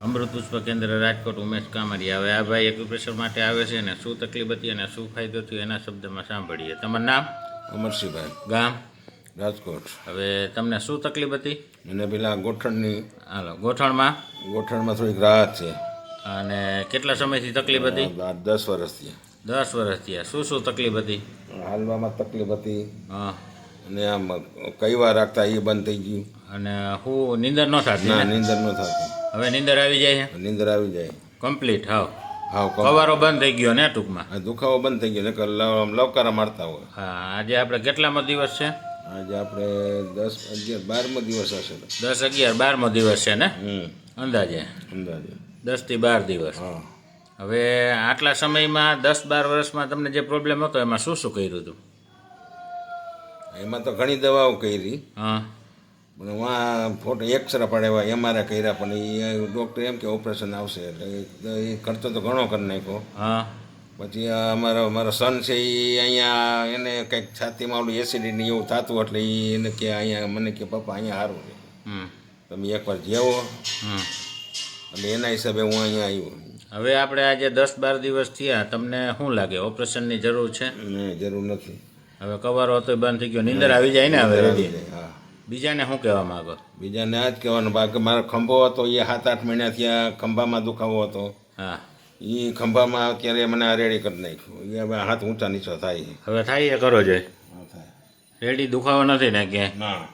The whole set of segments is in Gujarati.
અમૃત પુષ્પ કેન્દ્ર રાજકોટ ઉમેશ કામરિયા. હવે આ ભાઈ એક્યુપ્રેશર માટે આવે છે ને શું તકલીફ હતી અને શું ફાયદો થયો એના શબ્દમાં સાંભળીએ. તમારું નામ? અમરસિંહભાઈ. ગામ? રાજકોટ. હવે તમને શું તકલીફ હતી? મને પેલા ગોઠણની હાલો ગોઠણમાં? ગોઠણમાં થોડીક રાહત છે. અને કેટલા સમયથી તકલીફ હતી? દસ વર્ષથી દસ વર્ષથી શું શું તકલીફ હતી? હાલવામાં તકલીફ હતી. હા. અને આમ કઈ વાર રાખતા એ બંધ થઈ ગયું. અને હું નીંદર ન થતી? નીંદર ન થતી. હવે નીંદર આવી જાય છે નીંદર આવી જાય. કમ્પ્લીટ હાવ. હાવ કવારો બંધ થઈ ગયો ને ટૂંકમાં? દુખાવો બંધ થઈ ગયો નકર લવ- લવકારા મારતા હોય. હા આજે આપણે કેટલામો દિવસ છે? આજે આપણે દસ અગિયાર બારમો દિવસ હશે. દસ અગિયાર બારમો દિવસ છે ને? અંદાજે? અંદાજે. દસથી બાર દિવસ. હા. હવે આટલા સમયમાં દસ બાર વર્ષમાં તમને જે પ્રોબ્લેમ હતો એમાં શું શું કર્યું હતું એમાં તો ઘણી દવાઓ કરી. હા. વાં ફોટો એક્સરે પાડ્યા એમઆરઆઈ કર્યા પણ એ ડૉક્ટર એમ કે ઓપરેશન આવશે એટલે એ- કરતો ખર્ચો તો ઘણો કરી નાખ્યો. હા. પછી અમારો મારો સન છે એ અહીંયા એને કંઈક છાતીમાં ઓલું એસિડિટી એવું થતું એટલે એને કે અહીંયા મને કે પપ્પા અહીંયા સારું છે. હમ. તમે એકવાર જેવો. હમ. એટલે એના હિસાબે હું અહીંયા આવ્યો હવે આપણે આજે દસ બાર દિવસ થયા. તમને શું લાગે? ઓપરેશનની જરૂર છે? જરૂર નથી. હવે કવારો હતો બંધ થઈ ગયો. નીંદર આવી જાય ને હવે હા. બીજાને શું કહેવા માંગો? બીજાને આ જ કહેવાનું બાકી મારો ખંભો હતો એ સાત આઠ મહિના ત્યાં ખંભામાં દુખાવો હતો. હા. એ ખંભામાં અત્યારે મને આ રેડી કરી નાખ્યું. એ હવે હાથ ઊંચા નીચો થાય હવે થાય એ કરો જોઈએ થાય. રેડી દુખાવો નથી ને કે પેલા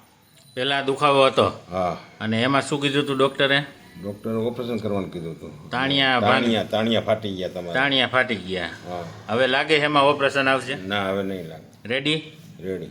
પહેલાં દુખાવો હતો. હા. અને એમાં શું કીધું હતું ડૉક્ટરે? ડોક્ટરે ઓપરેશન કરવાનું કીધું હતું તાણિયા તાણિયા તાણિયા ફાટી ગયા તમારે. તાણિયા ફાટી ગયા. હવે લાગે એમાં ઓપરેશન આવશે? ના હવે નહીં લાગે. રેડી? રેડી.